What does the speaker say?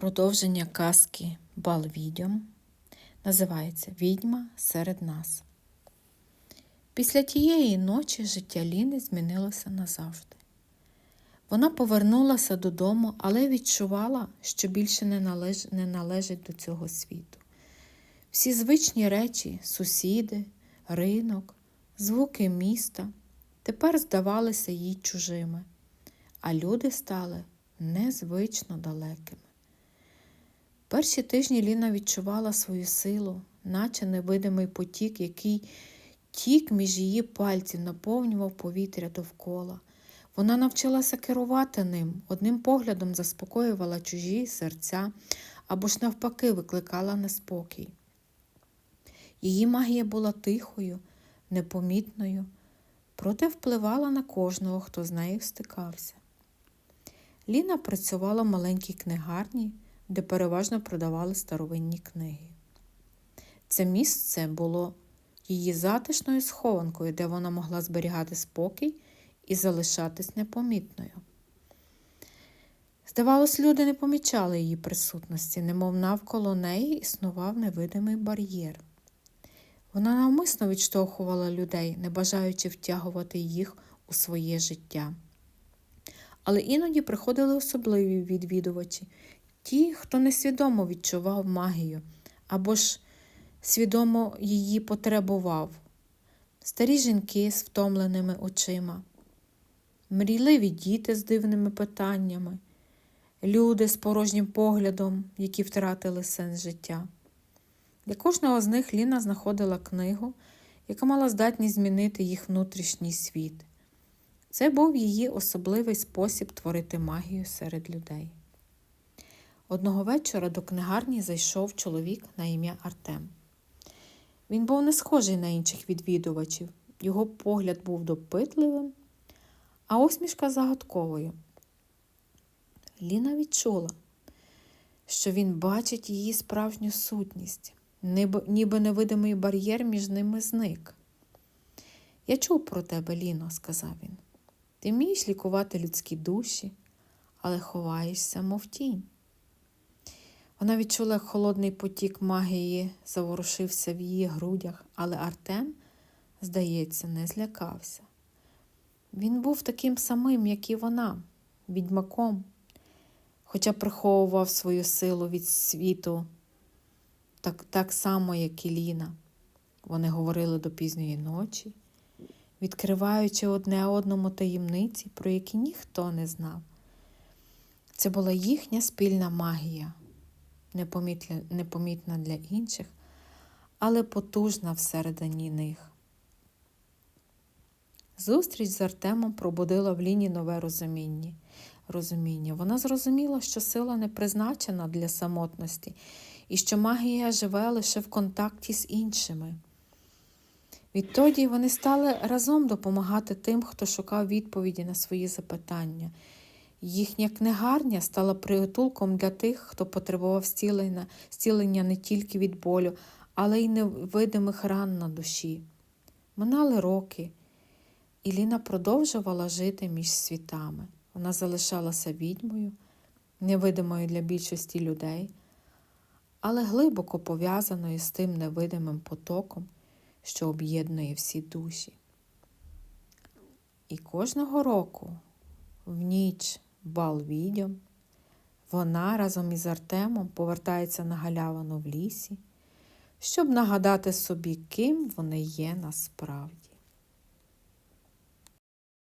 Продовження казки Бал відьом називається Відьма серед нас. Після тієї ночі життя Ліни змінилося назавжди. Вона повернулася додому, але відчувала, що більше не, належ... не належить до цього світу. Всі звичні речі, сусіди, ринок, звуки міста тепер здавалися їй чужими, а люди стали незвично далекими. Перші тижні Ліна відчувала свою силу, наче невидимий потік, який тік між її пальців, наповнював повітря довкола. Вона навчилася керувати ним, одним поглядом заспокоювала чужі серця або ж навпаки викликала неспокій. Її магія була тихою, непомітною, проте впливала на кожного, хто з нею стикався. Ліна працювала в маленькій книгарні, де переважно продавали старовинні книги. Це місце було її затишною схованкою, де вона могла зберігати спокій і залишатись непомітною. Здавалось, люди не помічали її присутності, немов навколо неї існував невидимий бар'єр. Вона навмисно відштовхувала людей, не бажаючи втягувати їх у своє життя. Але іноді приходили особливі відвідувачі, ті, хто несвідомо відчував магію або ж свідомо її потребував, старі жінки з втомленими очима, мрійливі діти з дивними питаннями, люди з порожнім поглядом, які втратили сенс життя. Для кожного з них Ліна знаходила книгу, яка мала здатність змінити їх внутрішній світ. Це був її особливий спосіб творити магію серед людей. Одного вечора до книгарні зайшов чоловік на ім'я Артем. Він був не схожий на інших відвідувачів, його погляд був допитливим, а усмішка загадковою. Ліна відчула, що він бачить її справжню сутність, ніби невидимий бар'єр між ними зник. Я чув про тебе, Ліно, сказав він. Ти вмієш лікувати людські душі, але ховаєшся, мов тінь. Вона відчула, як холодний потік магії заворушився в її грудях, але Артем, здається, не злякався. Він був таким самим, як і вона, відьмаком, хоча приховував свою силу від світу, так, так само, як і Ліна. Вони говорили до пізньої ночі, відкриваючи одне одному таємниці, про які ніхто не знав. Це була їхня спільна магія непомітна для інших, але потужна всередині них. Зустріч з Артемом пробудила в Ліні нове розуміння. розуміння. Вона зрозуміла, що сила не призначена для самотності і що магія живе лише в контакті з іншими. Відтоді вони стали разом допомагати тим, хто шукав відповіді на свої запитання. Їхня книгарня стала притулком для тих, хто потребував зцілення, зцілення не тільки від болю, але й невидимих ран на душі. Минали роки, і Ліна продовжувала жити між світами. Вона залишалася відьмою, невидимою для більшості людей, але глибоко пов'язаною з тим невидимим потоком, що об'єднує всі душі. І кожного року, в ніч, бал відьом. Вона разом із Артемом повертається на галявину в лісі, щоб нагадати собі, ким вони є насправді.